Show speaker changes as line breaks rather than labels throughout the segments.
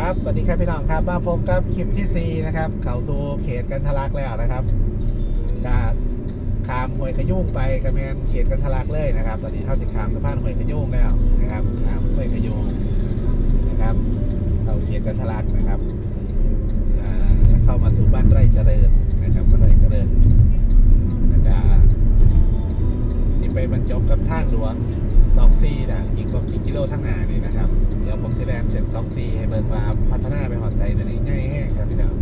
ครับสวัสดีครับพี่น้องครับมาพบกับคลิปที่4นะครับ เข้าสู่เขตกันทะลักแล้วนะครับจากขามห้วยขยุ่งไปกระแมนเขตกันทะลักเลยนะครับ ตอนนี้เข้าสิขามสะพานห้วยขยุ่งแล้วนะครับขามห้วยขยุ่งนะครับเข้าเขตกันทะลักนะครับเข้ามาสู่บ้านไร่เจริญนะครับบ้านไร่เจริญนะครับ ไปบรรจบกับทางหลวง2 4นะอีกกว่ากี่กิโลทางหน้านี่นะครับ เดี๋ยวผมสิแลนเสร็จสองซีให้เบิร์มาพัฒนาไปหอดใจนั่นี้ง่ายแห้งครับพี่น้อง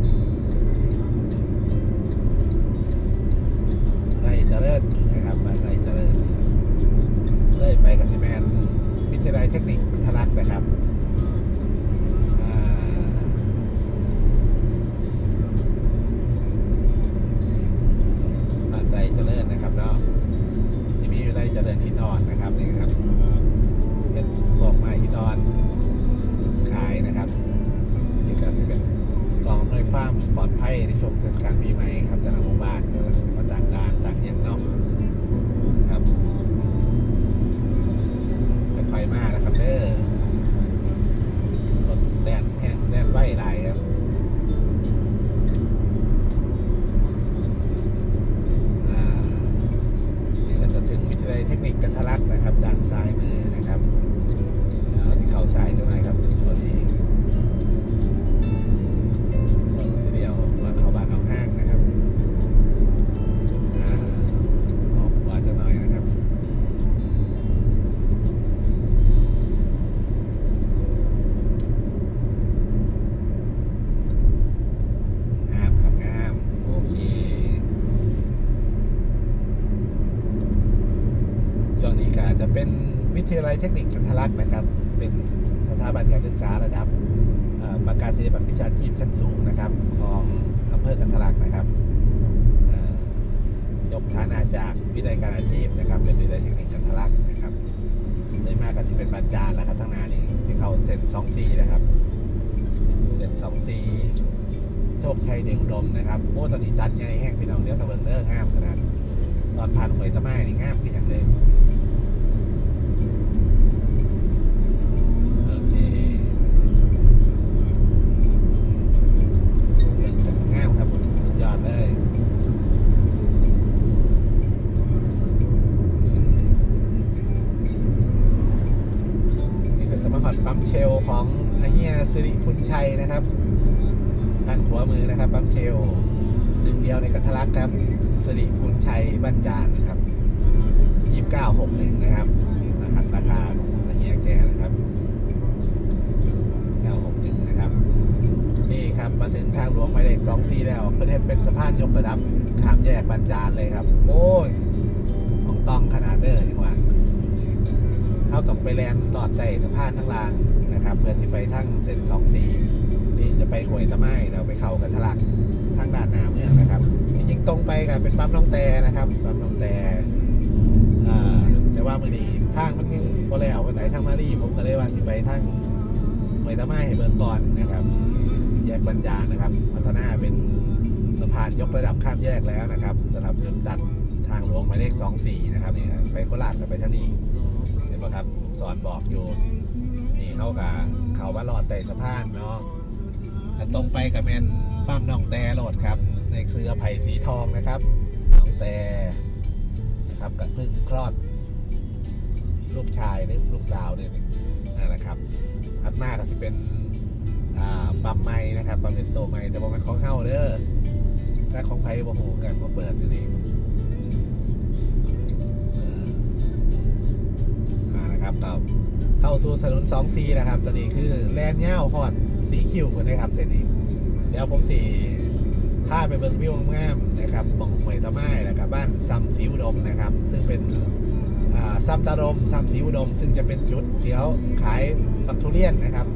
คนิคกันทะลักนะครับ เป็นสถาบันการศึกษาระดับประกาศนียบัตรวิชาชีพชั้นสูงนะครับ ของอำเภอกันทะลักนะครับยกฐานะจากวิทยาการอาชีพนะครับ เป็นวิทยาเทคนิคกันทะลักนะครับเลยมากก็ที่เป็นบัตรจานแล้วครับทั้งนานี้ที่เขาเซ็นสองซีนะครับเซ็นสองซีโชคชัยเดวอุดมนะครับโอ้ตอนนี้ตัดใหญ่แห้งพี่น้องเดี๋ยวกระเบิงเด้องามขนาดตอนผ่านหวยตะไม้นี่งามขึ้นอย่างเลยโอเคเรื่องจะงามครับ สุดยอดเลย นี่ก็จะมาห อดปั๊มเชลของไอเฮียสิริพุนชัยนะครับด้านขวามือนะครับปั๊มเชลหนึ่งเดียวในกัทะลักครับสิริพุนชัยบ้านจานนะครับยี่สิบเก้าหกหนึ่งนะครับรหัสราคาของไอเฮียแกนะครับเก้าหกหนึ่งนะครับ นี่ครับมาถึงทางหลวงหมายเลขสองสี่แล้วประเทศเป็นสะพานยกระดับขามแยกบรรจานเลยครับ โอ้ยของตองขนาดเด้อนี่หว่า เขาต้องไปแลนหลอดไต่สะพานทั้งรางนะครับเพื่อที่ไปทั้งเส้นสองสี่นี่จะไปห้วยตะไม้เราไปเข้ากันทะลักทางด้านหน้าเมืองนะครับจริงๆตรงไปกับเป็นปั๊มน้องแต่นะครับปั๊มน้องแต่แต่ว่ามื่อนี้ทางมันยังบ่แล้ววันไหนทางมารีผมก็เลยว่าสิไปทางห้วยตะไม้ให้เบิ่งก่อนนะครับ แยกบรรจานนะครับพัฒนาเป็นสะพานยกระดับข้ามแยกแล้วนะครับสำหรับจุดตัดทางหลวงหมายเลข 24 นะครับนี่ไปโคราชกับไปทางนี้ นไหมครับ สอนบอกอยู่ นี่เขากับเขาว่ารอดแต่สะพานเนาะตรงไปกับแมนป้มน้องแต่โหลดครับ ในเครือไผ่สีทองนะครับน้องแต่นะครับกับพิ่งคลอด ลูกชายหรือลูกสาวเนี่ยนั่นแหละครับถัดมาก็จะเป็นปั๊มไม้นะครับปั๊มเอสโซไม้แต่ว่ามันของเข้าเด้อถ้าของไผ่บ่โหกันมาเปิดอยู่นี่ นะครับก็เข้าสู่ถนน2 c นะครับตอนนี้คือแลนย่าวฮอดสีคิวเหมือนนะครับเส้นนี้เดี๋ยวผมสีพาไปเบิ่งวิวงามนะครับบ่องหวยตะไม้แล้วก็บ้านซ้ำสีอุดมนะครับ ซึ่งเป็นซ้ำตาดมซ้ำสีอุดม ซึ่งจะเป็นจุดเดี๋ยวขายบักทุเรียนนะครับ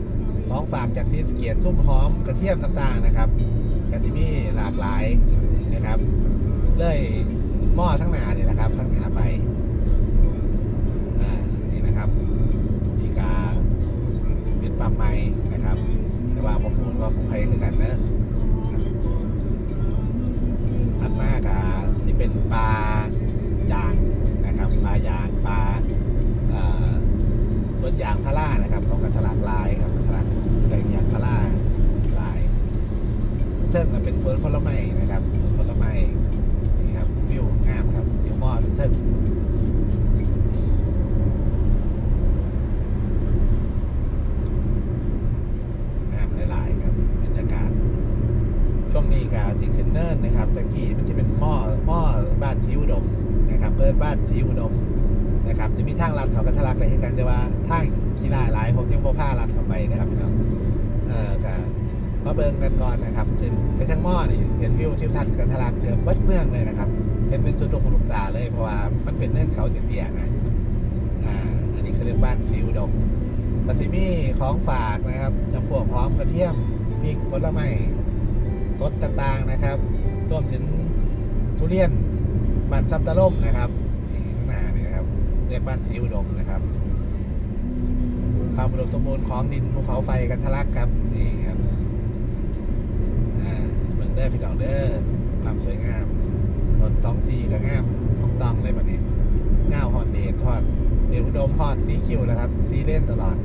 ของฝากจากซีสเกียรติซุ้มหอมกระเทียมต่างๆนะครับกระทิมีหลากหลายนะครับเลยหม้อทั้งหนาเนี่ยนะครับทั้งหนาไป อ่านี่นะครับดีกา เป็นปั๊มไม้นะครับ แต่ว่าผมพูดว่าผมไปคือกันเนอะครับอันมากอะที่เป็นปลายางนะครับปลายางปลาเอ่อสวนยางพารานะครับของกระถักลายครับกระทะลักแรงยางพารา สวนผลไม้นะครับสวนผลไม้นี่ครับวิวงามครับอยู่มอทึ่งๆงามหลายๆครับบรรยากาศ ช่วงนี้กับสีขึ้นเนินนะครับตะกี้มันจะเป็นหม้อหม้อบ้านสีอุดมนะครับเปิดบ้านสีอุดมนะครับ จะมีทางลัดเขา กระทะลักเลยให้กันแต่ว่าทางขี้ลาหลายผมยังบ่ผ้าลัดเข้าไปนะครับพี่น้องเอ่อกับมาเบิ่งกันก่อนนะครับขึ้นไปทางหม้อนี่เห็นวิวทิวทัศน์กระทะลักเกือบเบิดเมืองเลยนะครับเห็นเป็นสุดลงลูกตาเลยเพราะว่ามันเป็นเนินเขาเตี้ยๆนะอ่าอันนี้คือเรียกบ้านสีอุดมกสิมีของฝากนะครับจำพวกพร้อมกระเทียมพริกผลไม้สดต่างๆนะครับรวมถึงทุเรียนบ้านซับตะล่มนะครับนี่ข้างหน้านี่นะครับเรียกบ้านสีอุดมนะครับ ความอุดมสมบูรณ์ของดินภูเขาไฟกันทะลักครับนี่ครับอ่าเมืองเด้อพี่น้องเด้อความสวยงามถนนสองสี่กับงามของตองเลยแบบนี้เงาฮอดเดททอดเดือุดมฮอดสีคิวนะครับสีเล่นตลอด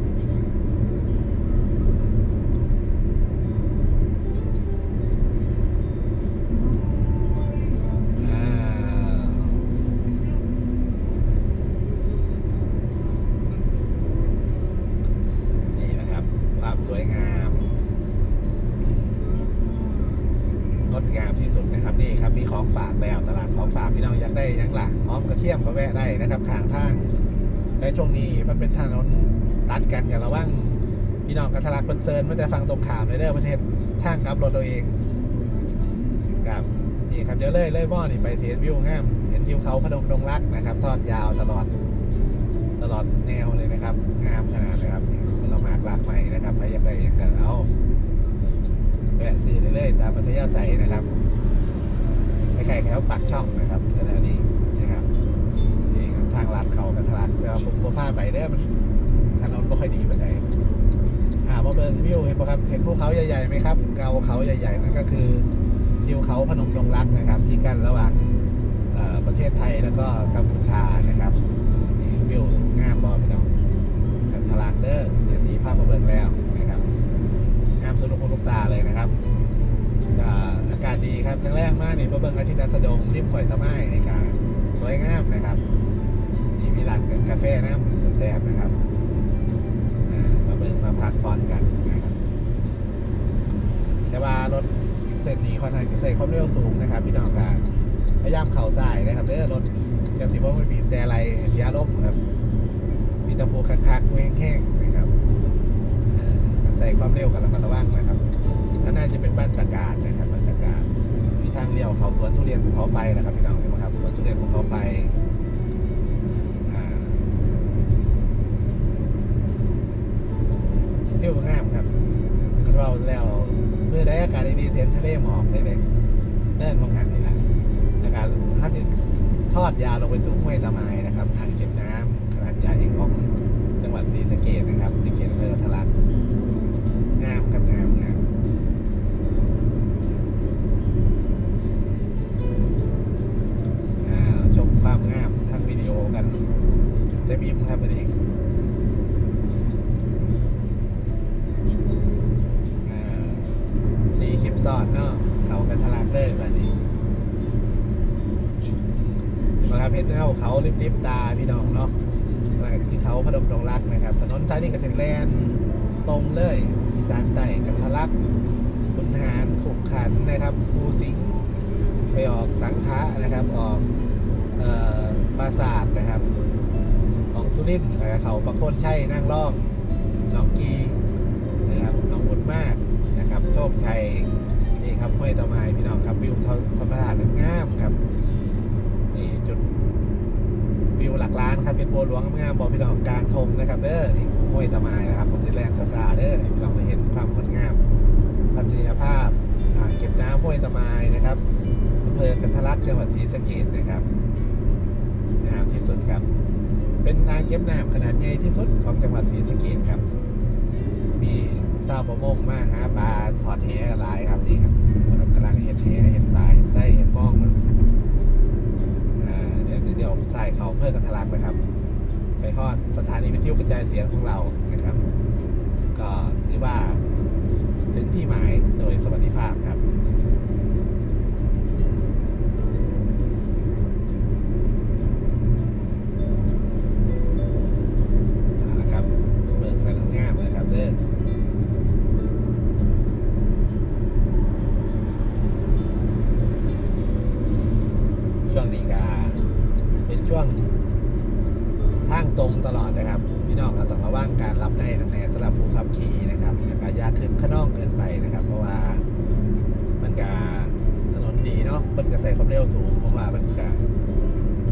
สุดนะครับนี่ครับมีของฝากแล้วตลาดของฝากพี่น้องอยากได้ยังหลักหอมกระเทียมก็แวะได้นะครับทางทางและช่วงนี้มันเป็นถนนตัดกันกันระว่างพี่น้องกัทะลักคนเซิร์นมันจะฟังตรงขามเลยเด้อประเทศทางกลับรถตัวเองครับนี่ครับเดี๋ยวเลยเลยบ่อนี่ไปเทียนวิวงามเห็นทิวเขาพนมดงรักนะครับ ทอดยาวตลอดตลอดแนวเลยนะครับ งามขนาดนะครับนี่เรามากลากใหม่นะครับใครอยากได้อยากกันเอาแวะซื้อได้เลยตามปัทยาใสนะครับ วปักช่องนะครับแถวนี้นะครับนี่ครับทางลาดเขากันทะลักแต่ว่าผมบ่พาไปเด้อมันถนนไม่ค่อยดีไปานอ่ามาเบิ่งวิวเห็นปะครับ เห็นภูเขาใหญ่ๆไหมครับเกาเขาใหญ่ๆนั่นก็คือทิวเขาพนมดงรักนะครับ ที่กั้นระหว่างประเทศไทยแล้วก็กัมพูชานะครับนี่วิวงามบอพี่น้องกันทลักเด้อเดี๋ยวนี้ภาพมาเบิ่งแล้วนะครับงามสุดลูกหูลูกตาเลยนะครับก็ อากาศดีครับแรงๆมากนี่มาเบิ่งอาทิตย์อัสดงริมฝอยตะไม้นี่กาสวยงามนะครับนี่มีร้านกาแฟน้ำแซ่บๆนะครับมาเบิ่งมาพักผ่อนกันนะครับแต่ว่ารถเส้นนี้ค่อนข้างจะใส่ความเร็วสูงนะครับ พี่น้องก็พยายามเข่าสายนะครับเด้อรถจะสิว่าไม่บีบแต่อะไรเสียลมครับ มีตะปูคักๆแห้งๆนะครับใส่ความเร็วกันระมัดระวังนะครับน่าจะเป็นบ้านตากาศนะครับางเลี้ยวเขาสวนทุเรียนภูเขาไฟนะครับพี่น้องเห็นไหมครับสวนทุเรียนภูเขาไฟเที่ยวงามครับคันเราแล้วเมื่อได้อากาศดีเทนทะเลหมอกเลยเลยเนิ่นของขันนี่แหละอากาศถ้าจะทอดยาวลงไปสู่ห้วยตะไมนะครับอ่างเก็บน้ำขนาดใหญ่ของจังหวัดศรีสะเกษนะครับในเขตอำเภอทะลักงามครับงามงามอ่าชมความงามทั้งวิดีโอกันเต็มอิ่มครับวันนี้ อ่าสี่คลิปซ้อนเนาะเขากันทะลักเลยแบบนี้นะครับ เห็นเขาเขาริบๆตาพี่น้องเนาะที่เขาพนมดงรักนะครับ ถนนสายนี้กับเทนแลนด์ตรงเลยอีสานใต้กันทะลักบุญหารขุกขันนะครับภูสิงห์ไปออกสังขะนะครับ ออกเอ่อปราสาทนะครับ ของสุรินทร์นะครับเขาประโคนชัยนั่งร่องน้องกีนะครับน้องบุญมากนะครับ โชคชัยนี่ครับห้วยตะไม้พี่น้องครับวิวธรรมชาติงามครับนี่จุด วิวหลักล้านครับเป็นบัวหลวงงามบอกพี่น้องกลางทงนะครับเด้อนี่ห้วยตะไม้นะครับผมสิแลนซาซาเด้อพี่น้องได้เห็นความงดงามพัฒนียภาพอ่างเก็บน้ำห้วยตะไม้นะครับอำเภอกันทลักจังหวัดศรีสะเกษนะครับงามที่สุดครับ เป็นอ่างเก็บน้ำขนาดใหญ่ที่สุดของจังหวัดศรีสะเกษครับ มีเศร้าประมงมาหาปลาถอดแหหลาย นะครับ ไปทอดสถานีวิทยุกระจายเสียงของเรานะครับ ก็ถือว่าถึงที่หมายโดยสวัสดิภาพครับ ตลอดนะครับ พี่น้องเราต้องระวังการรับได้น้ำแน่สำหรับผู้ขับขี่นะครับแล้วก็ยาขึ้นขนอกเกินไปนะครับ เพราะว่ามันก็ถนนดีเนาะมันก็ใสความเร็วสูงเพราะว่ามันก็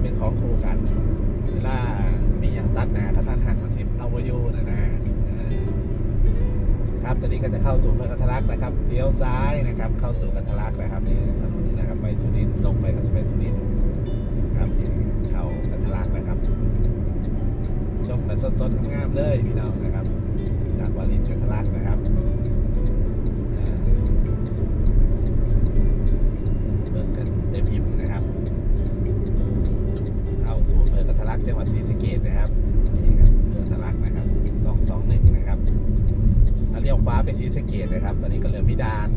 เป็นของคู่กันเวลามีอย่างตัดนะกระทันหันมันสิบเอาวยูนะนะครับตอนนี้ก็จะเข้าสู่เมือนกัทลักนะครับเลี้ยวซ้ายนะครับ เข้าสู่กัทลักนะครับนี่ถนนนะครับไปสุรินทร์ตรงไปกับไปสุรินทร์ มกันสดงามเลยพี่น้องนะครับ จากวารินกันทะลักนะครับเบิ่งกันเต็มอิ่มนะครับเข้าสู่อำเภอกระทะลักจังหวัดศรีสะเกษนะครับนี่ครับอำเภอกระทะลักนะครับสองสองหนึ่งนะครับถ้าเลี้ยวขวาไปศรีสะเกษนะครับ ตอนนี้ก็เริ่มพิดาน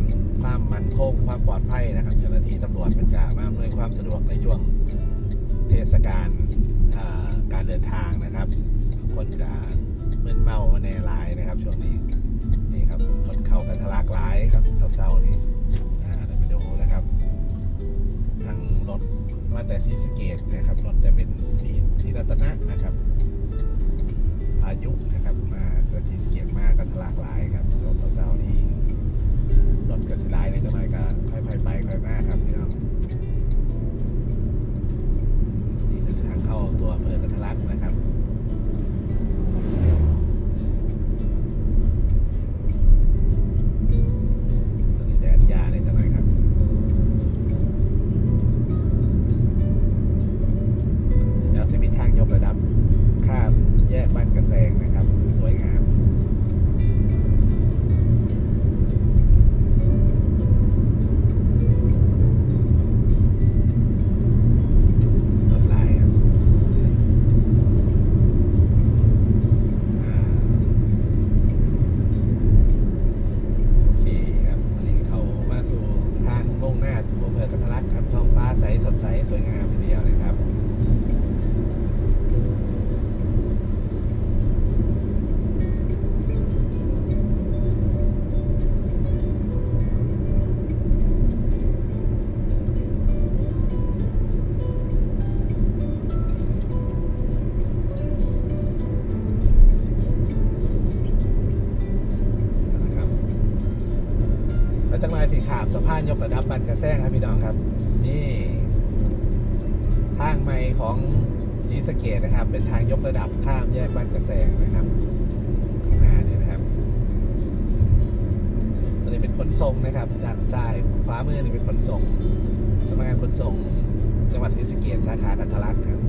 ความมั่นคงความปลอดภัยนะครับเจ้าหน้าที่ตำรวจเป็นกามาอำนวยความสะดวกในช่วงเทศกาลการเดินทางนะครับ คนจะมึนเมามาในหลายนะครับ ช่วงนี้นี่ครับรถเข้ากระทะลักหลายครับเศร้าๆนี่อ่าเดี๋ยวไปดูนะครับทางรถมาแต่สีสเกตนะครับรถจะเป็นสีสีรัตนะนะครับอายุนะครับ มาแต่สีสเกตมากกันทะลักหลายครับสองสาๆนี่รถกับสีลายในจังหน่อยก็ค่อยๆไปค่อยมากครับพี่น้องนี่คือทางเข้าตัวอำเภอกันทะลักนะครับ สสดใสสวยงามทีเดียวนะครับนะครับแล้วจังไรสีขามสะพานยกระดับบันกระแซงครับพี่น้องครับ นี่ ทางใหม่ของศรีสะเกดนะครับ เป็นทางยกระดับข้ามแยกบ้านกระแสงนะครับข้างหน้านี่นะครับตัวนี้เป็นขนส่งนะครับด้านซ้ายขวามือนี่เป็นขนส่งสำนักงานขนส่ง จังหวัดศรีสะเกดสาขากัทะลักครับ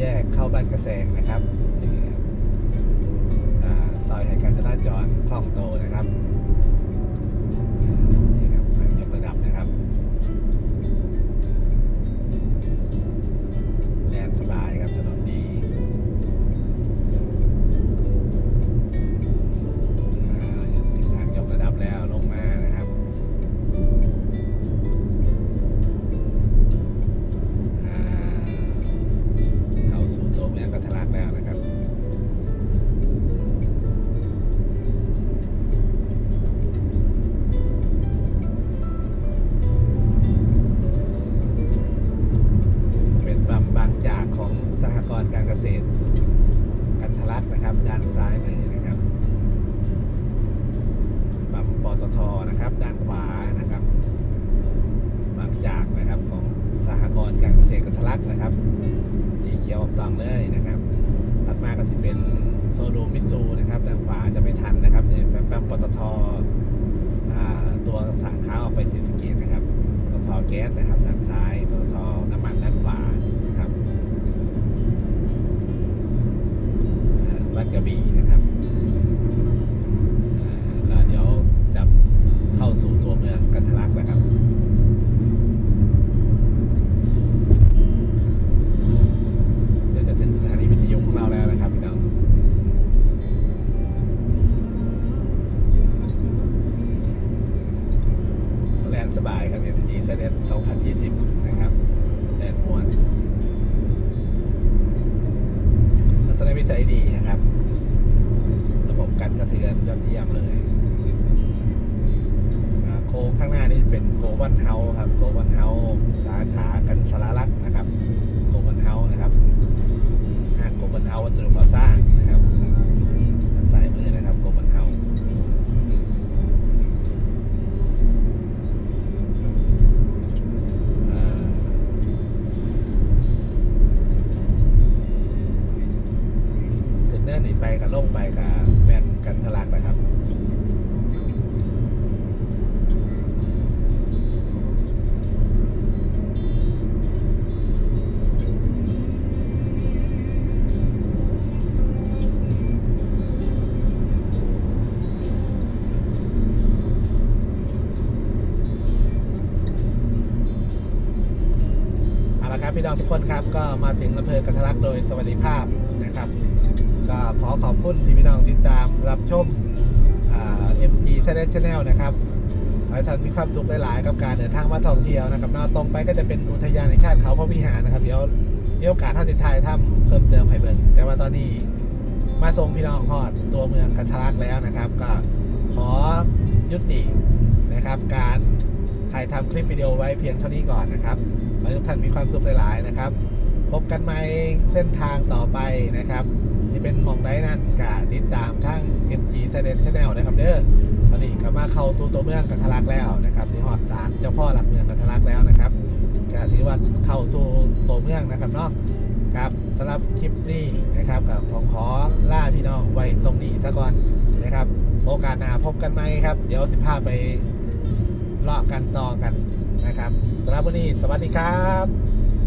แยกเข้าบ้านกระแสงนะครับซอยแห้การจราจรคล่องโตนะครับ ตองเลยนะครับถัดมาก็จะเป็นโซโดมิซูนะครับด้านขวาจะไม่ทันนะครับจะเป็นปั๊มปตทตัวสาขาออกไปศรีสเกดนะครับปตทแก๊สนะครับด้านซ้ายปตทน้ำมันด้านขวานะครับอ่าบ้านกระบี่นะครับก็เดี๋ยวจะเข้าสู่ตัวเมืองกันทะลักนะครับ ครับพี่น้องทุกคนครับก็มาถึงอำเภอกันทลักโดยสวัสดิภาพนะครับ ก็ขอขอบคุณที่พี่น้องติดตามรับชมเอ่า MG s a n Channel นะครับขอให้ท่านมีความสุขหลายๆกับการเดินทางมาท่องเที่ยวนะครับนอกตรงไปก็จะเป็นอุทยานแห่งชาติเขาพระวิหารนะครับเดี๋ยวมีโอกาสท่านติดทายถ้ำเพิ่มเติมให้เบิ่งแต่ว่าตอนนี้มาส่งพี่น้องฮอดตัวเมืองกันทลักแล้วนะครับ ก็ขอยุตินะครับการ ถ่ายทำคลิปวิดีโอไว้เพียงเท่านี้ก่อนนะครับขอให้ทุกท่านมีความสุขหลายๆนะครับ พบกันใหม่เส้นทางต่อไปนะครับ ที่เป็นมองได้นั่นกะติดตามทั้ง MG s a n Channel นะครับเด้อตอนนี้ก็มาเข้าสู่ตัวเมืองกันทะลักแล้วนะครับที่ฮอดศาลเจ้าพ่อหลักเมืองกันทะลักแล้วนะครับก็ถือว่าเข้าสู่ตัวเมืองนะครับเนาะครับสำหรับคลิปนี้นะครับกับทองขอล่าพี่น้องไว้ตรงนี้ซะก่อนนะครับ โอกาสหน้าพบกันไหมครับ เดี๋ยวสิพาไป เลาะกันต่อกันนะครับสำหรับวันนี้สวัสดีครับ